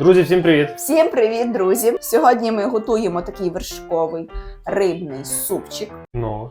Друзі, всім привіт! Всім привіт, друзі! Сьогодні ми готуємо такий вершковий рибний супчик. Ну.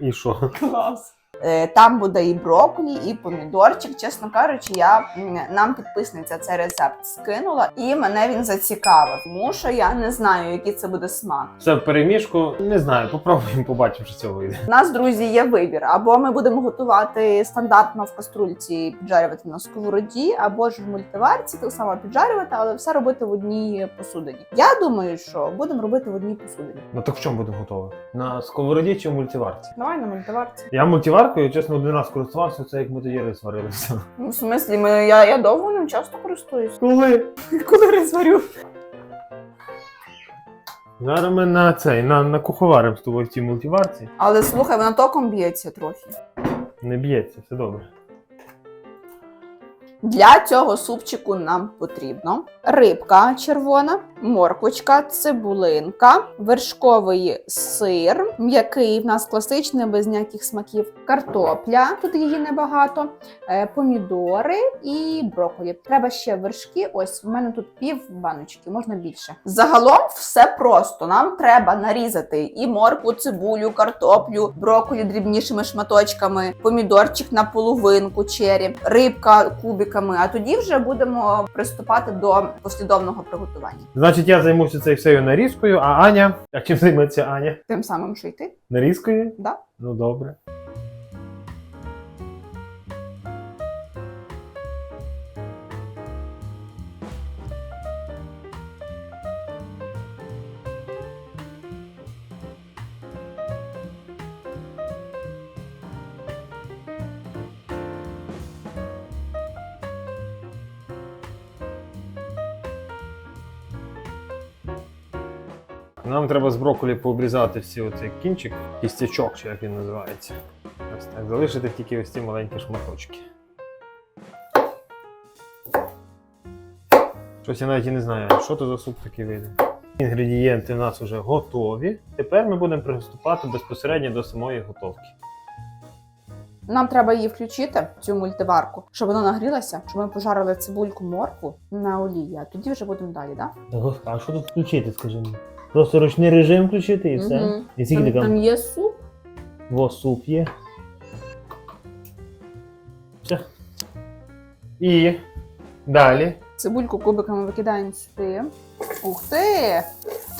І що? Клас! Е, Там буде і брокколі, і помідорчик. Чесно кажучи, я нам підписниця цей рецепт скинула, і мене він зацікавив, тому що я не знаю, який це буде смак. Все в переміжку. Не знаю, попробуємо, побачимо, що цього вийде. У нас, друзі, є вибір. Або ми будемо готувати стандартно в каструльці, піджарювати на сковороді, або ж в мультиварці так само піджарювати, але все робити в одній посудині. Я думаю, що будемо робити в одній посудині. Ну так в чому будемо готові? На сковороді чи в мультиварці? Давай на мультиварці. Я мультиваркою, чесно, один раз користувався, це як ми тоді рисварилися. Ну, в смислі, ми, я, я довго ним часто користуюсь. Коли? Коли рис. Зараз ми на цей, на, на куховаримо з тобою в цій мультиварці. Але слухай, вона током б'ється трохи. Не б'ється, все добре. Для цього супчику нам потрібно рибка червона, морквочка, цибулинка, вершковий сир, м'який в нас класичний, без ніяких смаків, картопля, тут її небагато, е, помідори і брокколі. Треба ще вершки. Ось в мене тут пів баночки, можна більше. Загалом все просто. Нам треба нарізати і моркву, цибулю, картоплю, брокколі дрібнішими шматочками, помідорчик на половинку, чері, рибка кубиками. А тоді вже будемо приступати до послідовного приготування. Значить, я займуся цією всею нарізкою, а Аня. А чим займеться Аня? Тим самим, що й ти. Нарізкою? Да. Ну добре. Нам треба з брокколі пообрізати всі оцей кінчик, кістячок, чи як він називається. Ось так, залишити тільки ось ці маленькі шматочки. Щось я навіть і не знаю, що це за суп такий вийде. Інгредієнти в нас вже готові. Тепер ми будемо приступати безпосередньо до самої готовки. Нам треба її включити, цю мультиварку, щоб вона нагрілася, щоб ми пожарили цибульку моркву на олії, а тоді вже будемо далі, так? А що тут включити, скажи мені? Просто ручний режим включити і все. Мгм. І скільки Там, там, там є суп. Во суп є. Все. І далі. Цибульку кубиками викидаємо сюди. Ух ти!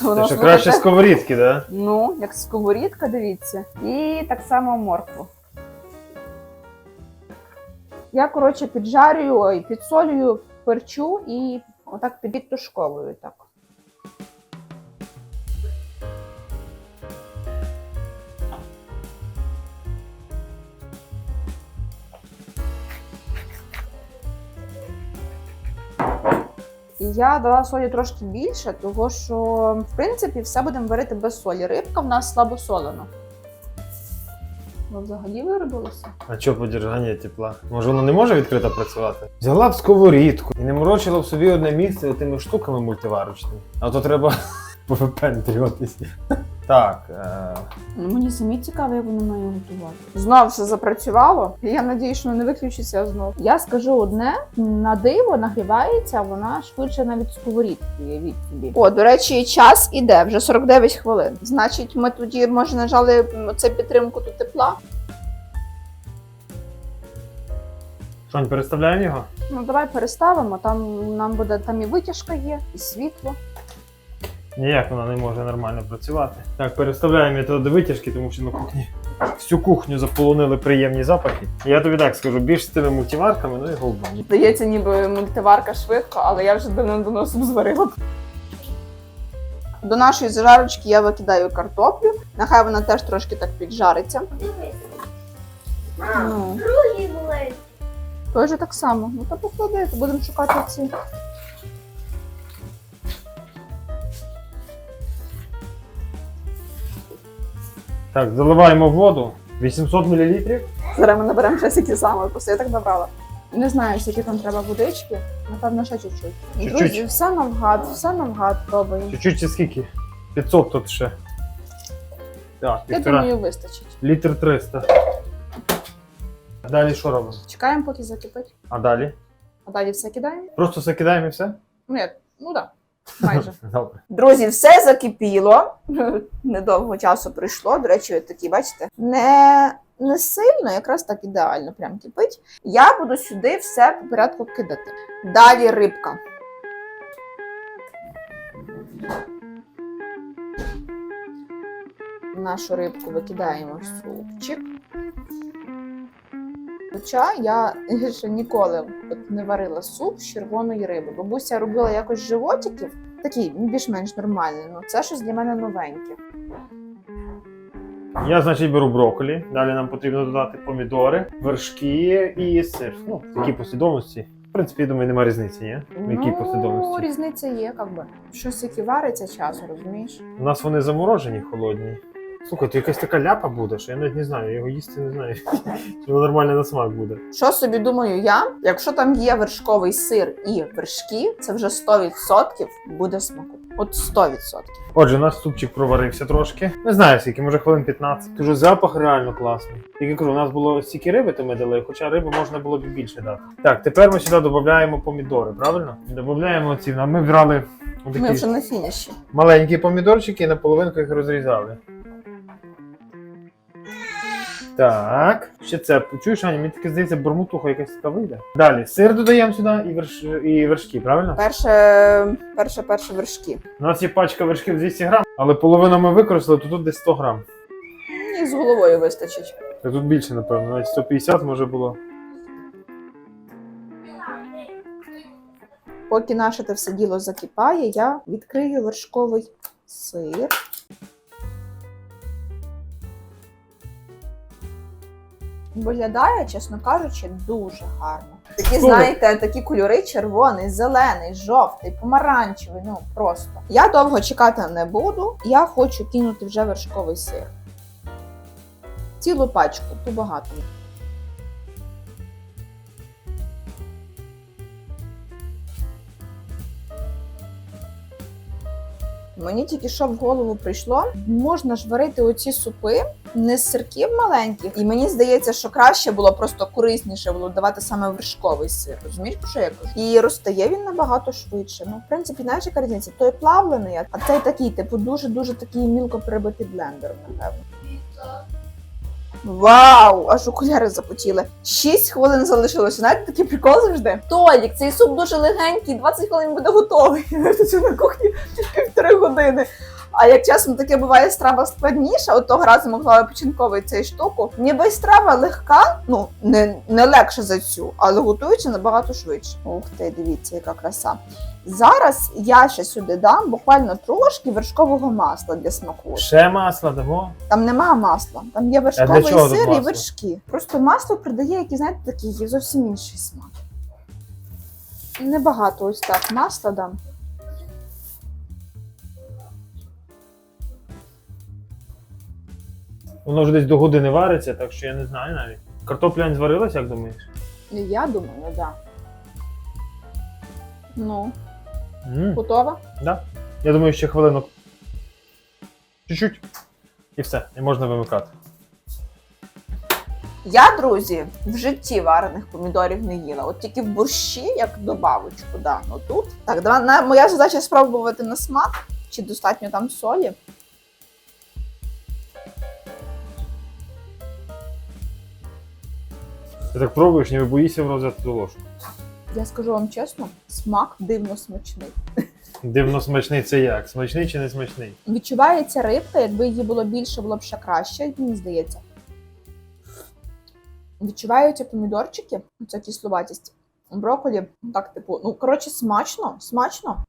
То Це ще краще сковорідки, да? Ну, як сковорідка, дивіться. І так само моркву. Я, коротше, піджарюю, ой, підсолюю, перчу і отак підтушковую так. Я дала солі трошки більше, тому що, в принципі, все будемо варити без солі. Рибка в нас слабосолена. Ви взагалі виробилося? А що подержання тепла? Може воно не може відкрито працювати? Взяла б сковорідку і не морочила б собі одне місце тими штуками мультиварочними. А то треба повипендрюватися. Так. Е... Ну, мені самі цікаво, як воно має готувати. Знов все запрацювало. Я надію, що не виключиться знов. Я скажу одне: на диво нагрівається, вона швидше навіть сковорідки. Уявіть собі. О, до речі, час іде вже 49 хвилин. Значить, ми тоді може нажали це підтримку до тепла. Шонь, переставляємо його? Ну давай переставимо. Там нам буде там і витяжка є, і світло. Ніяк вона не може нормально працювати. Так, переставляємо її туди до витяжки, тому що на кухні всю кухню заполонили приємні запахи. Я тобі так скажу, більш з тими мультиварками, ну і голубом. Здається, ніби мультиварка швидко, але я вже давно суп зварила. До нашої зажарочки я викидаю картоплю. Нехай вона теж трошки так піджариться. Дивись. Ну. Мам, другі були. Теж так само. Ну то поклади, то будемо шукати ці. Так, заливаємо воду 800 мл. Зараз ми наберемо ще скільки саме, просто я так набрала. Не знаю, скільки там треба водички. Напевно, ще чуть-чуть. Чуть-чуть. Друзі, все навгад, все навгад пробуємо. Чуть-чуть це скільки? 500 тут ще. Так, Я півтора. думаю, вистачить. Літр 300. Далі що робимо? Чекаємо, поки закипить. А далі? А Далі все кидаємо? Просто все кидаємо і все? Ні, ну так, да, майже. Добре. Друзі, все закипіло. Недовго часу пройшло. До речі, такі, бачите, не, не сильно, якраз так ідеально прям кипить. Я буду сюди все по порядку кидати. Далі рибка. Нашу рибку викидаємо в супчик. Хоча я ще ніколи от не варила суп з червоної риби. Бабуся робила якось животиків, такий більш-менш нормальний. Ну це щось для мене новеньке. Я, значить, беру брокколі. Далі нам потрібно додати помідори, вершки і сир. Ну, в такій послідовності. В принципі, я думаю, немає різниці, ні? В якій ну, послідовності. різниця є, як би. Щось, яке вариться часу, розумієш? У нас вони заморожені, холодні. Слухай, то якась така ляпа буде, що я навіть не знаю, я його їсти не знаю. Чи нормально на смак буде. Що собі думаю я? Якщо там є вершковий сир і вершки, це вже 100% буде смаку. От 100%. Отже, у нас супчик проварився трошки. Не знаю скільки, може хвилин 15. Дуже запах реально класний. Як я кажу, у нас було стільки риби, то ми дали, хоча риби можна було б більше дати. Так, тепер ми сюди додаємо помідори, правильно? Додаємо ці. Ми брали Ми вже на фініші. маленькі помідорчики і на половинку їх розрізали. Так, ще це. Чуєш, Аня, мені таке здається, бурмутуха якась така вийде. Далі, сир додаємо сюди і, верш... і вершки, правильно? Перше, перше, перше вершки. У нас є пачка вершків 200 грам, але половину ми використали, то тут десь 100 грам. Їх з головою вистачить. Та тут більше, напевно, навіть 150 може було. Поки наше те все діло закипає, я відкрию вершковий сир. Виглядає, чесно кажучи, дуже гарно. Такі, знаєте, такі кольори: червоний, зелений, жовтий, помаранчевий. Ну просто. Я довго чекати не буду. Я хочу кинути вже вершковий сир. Цілу пачку, то багато. Мені тільки що в голову прийшло, можна ж варити оці супи не з сирків маленьких, і мені здається, що краще було просто корисніше було давати саме вершковий сир. Розумієш, що я кажу? І розтає він набагато швидше. Ну, в принципі, знаєш, яка різниця? Той плавлений, а цей такий, типу, дуже дуже такий мілко перебитий блендер, напевно. Вау! Аж окуляри запотіли. 6 хвилин залишилося. Знаєте, такий прикол завжди. Толік, цей суп дуже легенький, 20 хвилин буде готовий. Тут на кухні півтори години. А як чесно таке буває страва складніша, от того разу могла починковий цей штуку. Ніби страва легка, ну не, не легше за цю, але готується набагато швидше. Ух ти, дивіться, яка краса. Зараз я ще сюди дам буквально трошки вершкового масла для смаку. Ще масло дамо. Там нема масла, там є вершковий для чого сир і вершки. Просто масло придає, який, знаєте, такий зовсім інший смак. Небагато ось так масла дам. Воно вже десь до години вариться, так що я не знаю навіть. Картопля не зварилась, як думаєш? Я думаю, так. Да. Ну, м готова? Да. Я думаю, ще хвилинок. Чуть-чуть. І все, і можна вимикати. Я, друзі, в житті варених помідорів не їла. От тільки в борщі, як добавочку, да. Ну тут. Так, давай, на, моя задача спробувати на смак, чи достатньо там солі. Ти так пробуєш, не боїшся взяти ту ложку. Я скажу вам чесно, смак дивно смачний. Дивно смачний це як? Смачний чи не смачний? Відчувається рибка, якби її було більше, було б ще краще, мені здається. Відчуваються помідорчики, ця кисловатість. Брокколі, так, типу, ну, коротше, смачно, смачно.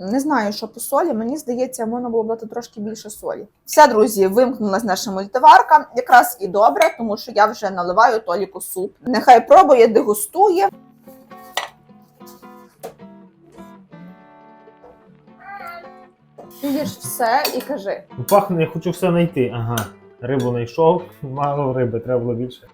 Не знаю, що по солі. Мені здається, можна було дати трошки більше солі. Все, друзі, вимкнулась наша мультиварка. Якраз і добре, тому що я вже наливаю толіку суп. Нехай пробує, дегустує. Їж все і кажи. Пахне, я хочу все знайти. Ага. Рибу знайшов, мало риби, треба було більше.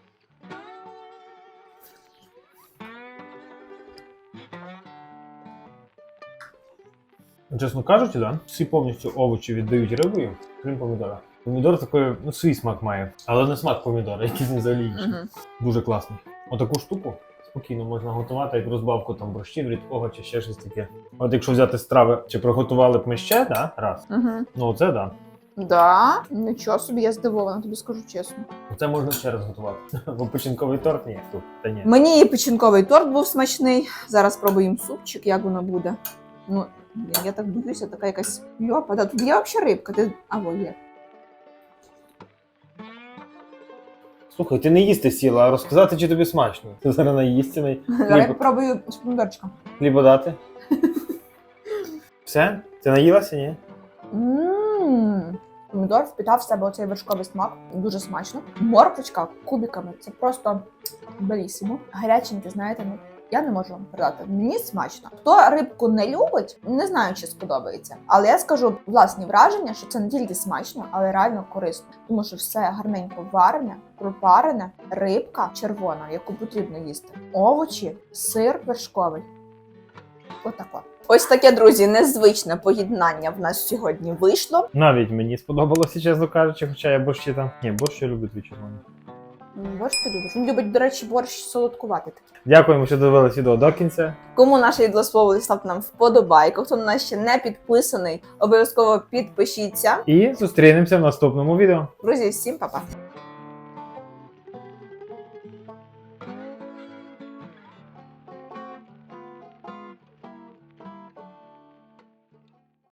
Чесно кажучи, да, всі повністю овочі віддають рибою, крім помідора. Помідор такий, ну, свій смак має. Але не смак помідора, якийсь не взагалі інший. Угу. Дуже класний. Отаку штуку спокійно можна готувати, як розбавку там борщів, рідкого чи ще щось таке. От якщо взяти страви, чи приготували б ми ще, да? раз. Угу. Ну оце да. Да, нічого собі, я здивована, тобі скажу чесно. Оце можна ще раз готувати. Бо печінковий торт ні, тут та ні. Мені і печінковий торт був смачний. Зараз спробуємо супчик, як воно буде. Ну, блін, я так боюся, така якась йопа. Да, тут є взагалі рибка. Ти... А, во, є. Слухай, ти не їсти сіла, а розказати, чи тобі смачно. Ти зараз на Зараз я попробую з помідорчиком. хліба дати. Все? Ти наїлася, ні? Ммм. Помідор впітав в себе оцей вершковий смак. Дуже смачно. Морквочка кубиками. Це просто белісімо. Гаряченьке, знаєте, ну. Я не можу вам передати. Мені смачно. Хто рибку не любить, не знаю, чи сподобається. Але я скажу власні враження, що це не тільки смачно, але реально корисно. Тому що все гарненько варене, пропарене, рибка червона, яку потрібно їсти. Овочі, сир вершковий. Отако. Ось таке, друзі, незвичне поєднання в нас сьогодні вийшло. Навіть мені сподобалося, чесно кажучи, хоча я борщі там. Ні, борщ я люблю твій червоний. М, Борщ ти любиш. Він любить, до речі, борщ солодкувати такий. Дякуємо, що дивились відео до кінця. Кому наше відео сподобалось, ставте нам вподобайку. Хто на нас ще не підписаний, обов'язково підпишіться. І зустрінемося в наступному відео. Друзі, всім па-па!